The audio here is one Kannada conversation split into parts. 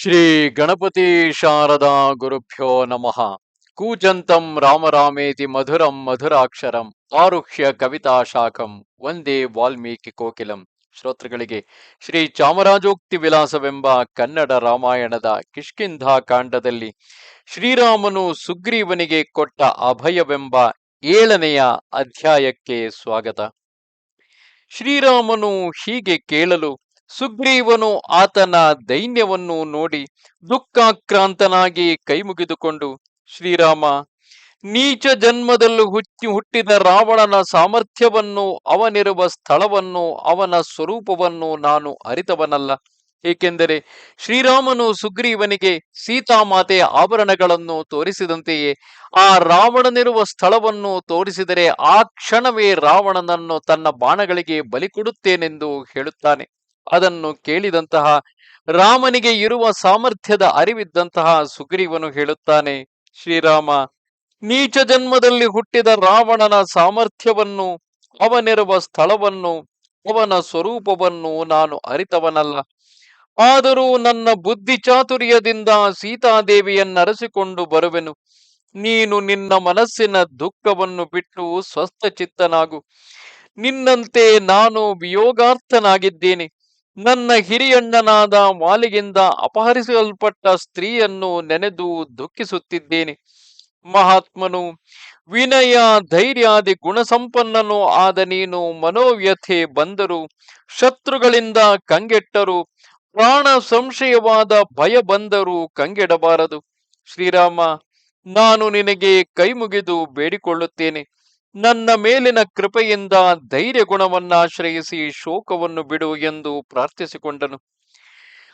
ಶ್ರೀ ಗಣಪತಿ ಶಾರದಾ ಗುರುಭ್ಯೋ ನಮಃ. ಕೂಜಂತಂ ರಾಮರಾಮೇತಿ ಮಧುರಂ ಮಧುರಾಕ್ಷರಂ ಆರುಹ್ಯ ಕವಿತಾ ಶಾಖಂ ಒಂದೇ ವಾಲ್ಮೀಕಿ ಕೋಕಿಲಂ. ಶ್ರೋತೃಗಳಿಗೆ ಶ್ರೀ ಚಾಮರಾಜೋಕ್ತಿ ವಿಲಾಸವೆಂಬ ಕನ್ನಡ ರಾಮಾಯಣದ ಕಿಷ್ಕಿಂಧಾ ಕಾಂಡದಲ್ಲಿ ಶ್ರೀರಾಮನು ಸುಗ್ರೀವನಿಗೆ ಕೊಟ್ಟ ಅಭಯವೆಂಬ ಏಳನೆಯ ಅಧ್ಯಾಯಕ್ಕೆ ಸ್ವಾಗತ. ಶ್ರೀರಾಮನು ಹೀಗೆ ಕೇಳಲು ಸುಗ್ರೀವನು ಆತನ ದೈನ್ಯವನ್ನು ನೋಡಿ ದುಃಖಾಕ್ರಾಂತನಾಗಿ ಕೈಮುಗಿದುಕೊಂಡು, ಶ್ರೀರಾಮ, ನೀಚ ಜನ್ಮದಲ್ಲೂ ಹುಚ್ಚಿ ಹುಟ್ಟಿದ ರಾವಣನ ಸಾಮರ್ಥ್ಯವನ್ನು, ಅವನಿರುವ ಸ್ಥಳವನ್ನು, ಅವನ ಸ್ವರೂಪವನ್ನು ನಾನು ಅರಿತವನಲ್ಲ. ಏಕೆಂದರೆ ಶ್ರೀರಾಮನು ಸುಗ್ರೀವನಿಗೆ ಸೀತಾಮಾತೆಯ ಆಭರಣಗಳನ್ನು ತೋರಿಸಿದಂತೆಯೇ, ಆ ರಾವಣನಿರುವ ಸ್ಥಳವನ್ನು ತೋರಿಸಿದರೆ ಆ ಕ್ಷಣವೇ ರಾವಣನನ್ನು ತನ್ನ ಬಾಣಗಳಿಗೆ ಬಲಿ ಕೊಡುತ್ತೇನೆಂದು ಹೇಳುತ್ತಾನೆ. ಅದನ್ನು ಕೇಳಿದಂತಹ ರಾಮನಿಗೆ ಇರುವ ಸಾಮರ್ಥ್ಯದ ಅರಿವಿದ್ದಂತಹ ಸುಗ್ರೀವನು ಹೇಳುತ್ತಾನೆ, ಶ್ರೀರಾಮ, ನೀಚ ಜನ್ಮದಲ್ಲಿ ಹುಟ್ಟಿದ ರಾವಣನ ಸಾಮರ್ಥ್ಯವನ್ನು, ಅವನಿರುವ ಸ್ಥಳವನ್ನು, ಅವನ ಸ್ವರೂಪವನ್ನು ನಾನು ಅರಿತವನಲ್ಲ. ಆದರೂ ನನ್ನ ಬುದ್ಧಿ ಚಾತುರ್ಯದಿಂದ ಸೀತಾದೇವಿಯನ್ನರಸಿಕೊಂಡು ಬರುವೆನು. ನೀನು ನಿನ್ನ ಮನಸ್ಸಿನ ದುಃಖವನ್ನು ಬಿಟ್ಟು ಸ್ವಸ್ಥ ಚಿತ್ತನಾಗು ನಿನ್ನಂತೆ ನಾನು ವಿಯೋಗಾರ್ಥನಾಗಿದ್ದೇನೆ. ನನ್ನ ಹಿರಿಯಣ್ಣನಾದ ವಾಲಿಗಿಂದ ಅಪಹರಿಸಲ್ಪಟ್ಟ ಸ್ತ್ರೀಯನ್ನು ನೆನೆದು ದುಃಖಿಸುತ್ತಿದ್ದೇನೆ. ಮಹಾತ್ಮನು, ವಿನಯ, ಧೈರ್ಯಾದಿ ಗುಣಸಂಪನ್ನನು ಆದ ನೀನು ಮನೋವ್ಯಥೆ ಬಂದರು, ಶತ್ರುಗಳಿಂದ ಕಂಗೆಟ್ಟರು, ಪ್ರಾಣ ಸಂಶಯವಾದ ಭಯ ಬಂದರೂ ಕಂಗೆಡಬಾರದು. ಶ್ರೀರಾಮ, ನಾನು ನಿನಗೆ ಕೈಮುಗಿದು ಬೇಡಿಕೊಳ್ಳುತ್ತೇನೆ. ನನ್ನ ಮೇಲಿನ ಕೃಪೆಯಿಂದ ಧೈರ್ಯ ಗುಣವನ್ನಾಶ್ರಯಿಸಿ ಶೋಕವನ್ನು ಬಿಡು ಎಂದು ಪ್ರಾರ್ಥಿಸಿಕೊಂಡನು.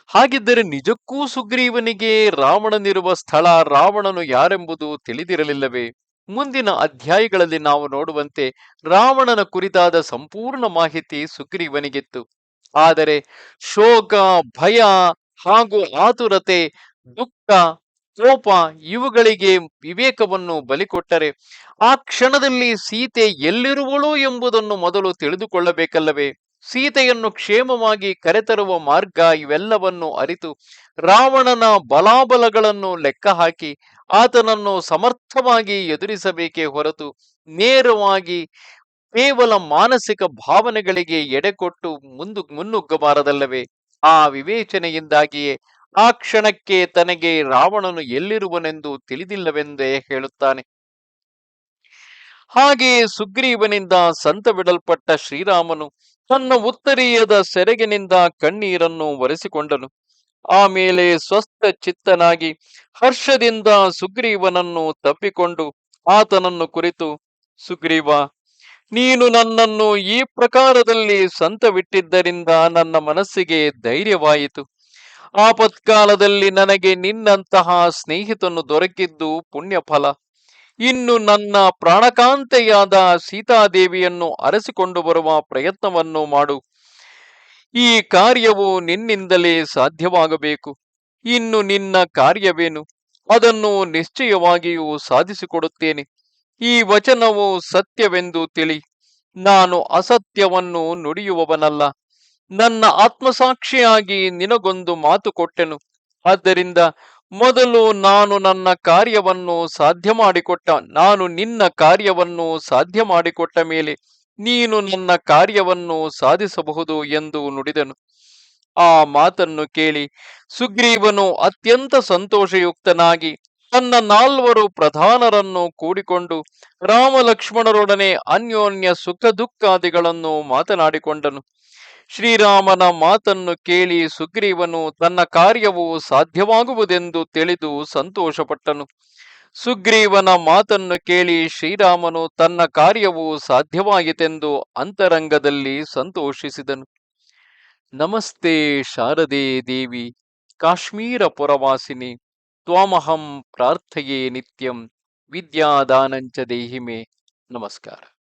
ಹಾಗಿದ್ದರೆ ನಿಜಕ್ಕೂ ಸುಗ್ರೀವನಿಗೆ ರಾವಣನಿರುವ ಸ್ಥಳ ರಾವಣನು ಯಾರೆಂಬುದು ತಿಳಿದಿರಲಿಲ್ಲವೇ? ಮುಂದಿನ ಅಧ್ಯಾಯಗಳಲ್ಲಿ ನಾವು ನೋಡುವಂತೆ ರಾವಣನ ಕುರಿತಾದ ಸಂಪೂರ್ಣ ಮಾಹಿತಿ ಸುಗ್ರೀವನಿಗಿತ್ತು. ಆದರೆ ಶೋಕ, ಭಯ ಹಾಗೂ ಆತುರತೆ, ದುಃಖ ಕೋಪ ಇವುಗಳಿಗೆ ವಿವೇಕವನ್ನು ಬಲಿಕೊಟ್ಟರೆ ಆ ಕ್ಷಣದಲ್ಲಿ ಸೀತೆ ಎಲ್ಲಿರುವಳು ಎಂಬುದನ್ನು ಮೊದಲು ತಿಳಿದುಕೊಳ್ಳಬೇಕಲ್ಲವೇ? ಸೀತೆಯನ್ನು ಕ್ಷೇಮವಾಗಿ ಕರೆತರುವ ಮಾರ್ಗ ಇವೆಲ್ಲವನ್ನು ಅರಿತು ರಾವಣನ ಬಲಾಬಲಗಳನ್ನು ಲೆಕ್ಕ ಹಾಕಿ ಆತನನ್ನು ಸಮರ್ಥವಾಗಿ ಎದುರಿಸಬೇಕೇ ಹೊರತು ನೇರವಾಗಿ ಕೇವಲ ಮಾನಸಿಕ ಭಾವನೆಗಳಿಗೆ ಎಡೆಕೊಟ್ಟು ಮುಂದು ಮುನ್ನುಗ್ಗಬಾರದಲ್ಲವೇ? ಆ ವಿವೇಚನೆಯಿಂದಾಗಿಯೇ ಆ ಕ್ಷಣಕ್ಕೆ ತನಗೆ ರಾವಣನು ಎಲ್ಲಿರುವನೆಂದು ತಿಳಿದಿಲ್ಲವೆಂದೇ ಹೇಳುತ್ತಾನೆ. ಹಾಗೆ ಸುಗ್ರೀವನಿಂದ ಸಂತ ಬಿಡಲ್ಪಟ್ಟ ಶ್ರೀರಾಮನು ತನ್ನ ಉತ್ತರೀಯದ ಸೆರಗಿನಿಂದ ಕಣ್ಣೀರನ್ನು ಒರೆಸಿಕೊಂಡನು. ಆಮೇಲೆ ಸ್ವಸ್ಥ ಚಿತ್ತನಾಗಿ ಹರ್ಷದಿಂದ ಸುಗ್ರೀವನನ್ನು ತಪ್ಪಿಕೊಂಡು ಆತನನ್ನು ಕುರಿತು, ಸುಗ್ರೀವ, ನೀನು ನನ್ನನ್ನು ಈ ಪ್ರಕಾರದಲ್ಲಿ ಸಂತವಿಟ್ಟಿದ್ದರಿಂದ ನನ್ನ ಮನಸ್ಸಿಗೆ ಧೈರ್ಯವಾಯಿತು. ಆಪತ್ಕಾಲದಲ್ಲಿ ನನಗೆ ನಿನ್ನಂತಹ ಸ್ನೇಹಿತನು ದೊರಕಿದ್ದು ಪುಣ್ಯಫಲ. ಇನ್ನು ನನ್ನ ಪ್ರಾಣಕಾಂತೆಯಾದ ಸೀತಾದೇವಿಯನ್ನು ಅರಸಿಕೊಂಡು ಬರುವ ಪ್ರಯತ್ನವನ್ನು ಮಾಡು. ಈ ಕಾರ್ಯವು ನಿನ್ನಿಂದಲೇ ಸಾಧ್ಯವಾಗಬೇಕು. ಇನ್ನು ನಿನ್ನ ಕಾರ್ಯವೇನು? ಅದನ್ನು ನಿಶ್ಚಯವಾಗಿಯೂ ಸಾಧಿಸಿಕೊಡುತ್ತೇನೆ. ಈ ವಚನವು ಸತ್ಯವೆಂದು ತಿಳಿ. ನಾನು ಅಸತ್ಯವನ್ನು ನುಡಿಯುವವನಲ್ಲ. ನನ್ನ ಆತ್ಮಸಾಕ್ಷಿಯಾಗಿ ನಿನಗೊಂದು ಮಾತು ಕೊಟ್ಟೆನು. ಆದ್ದರಿಂದ ಮೊದಲು ನಾನು ನನ್ನ ಕಾರ್ಯವನ್ನು ಸಾಧ್ಯ ಮಾಡಿಕೊಟ್ಟ ನಾನು ನಿನ್ನ ಕಾರ್ಯವನ್ನು ಸಾಧ್ಯ ಮಾಡಿಕೊಟ್ಟ ಮೇಲೆ ನೀನು ನನ್ನ ಕಾರ್ಯವನ್ನು ಸಾಧಿಸಬಹುದು ಎಂದು ನುಡಿದನು. ಆ ಮಾತನ್ನು ಕೇಳಿ ಸುಗ್ರೀವನು ಅತ್ಯಂತ ಸಂತೋಷಯುಕ್ತನಾಗಿ ತನ್ನ ನಾಲ್ವರು ಪ್ರಧಾನರನ್ನು ಕೂಡಿಕೊಂಡು ರಾಮ ಲಕ್ಷ್ಮಣರೊಡನೆ ಅನ್ಯೋನ್ಯ ಸುಖ ದುಃಖಾದಿಗಳನ್ನು ಮಾತನಾಡಿಕೊಂಡನು. ಶ್ರೀರಾಮನ ಮಾತನ್ನು ಕೇಳಿ ಸುಗ್ರೀವನು ತನ್ನ ಕಾರ್ಯವು ಸಾಧ್ಯವಾಗುವುದೆಂದು ತಿಳಿದು ಸಂತೋಷಪಟ್ಟನು. ಸುಗ್ರೀವನ ಮಾತನ್ನು ಕೇಳಿ ಶ್ರೀರಾಮನು, ತನ್ನ ಕಾರ್ಯವು ಸಾಧ್ಯವಾಯಿತೆಂದು ಅಂತರಂಗದಲ್ಲಿ ಸಂತೋಷಿಸಿದನು. ನಮಸ್ತೆ ಶಾರದೆ ದೇವಿ, ಕಾಶ್ಮೀರ ಪುರವಾಸಿನಿ, ತ್ವಾಮಹಂ ಪ್ರಾರ್ಥೆಯೇ ನಿತ್ಯಂ, ವಿದ್ಯಾದಾನಂಚ ದೇಹಿಮೆ. ನಮಸ್ಕಾರ.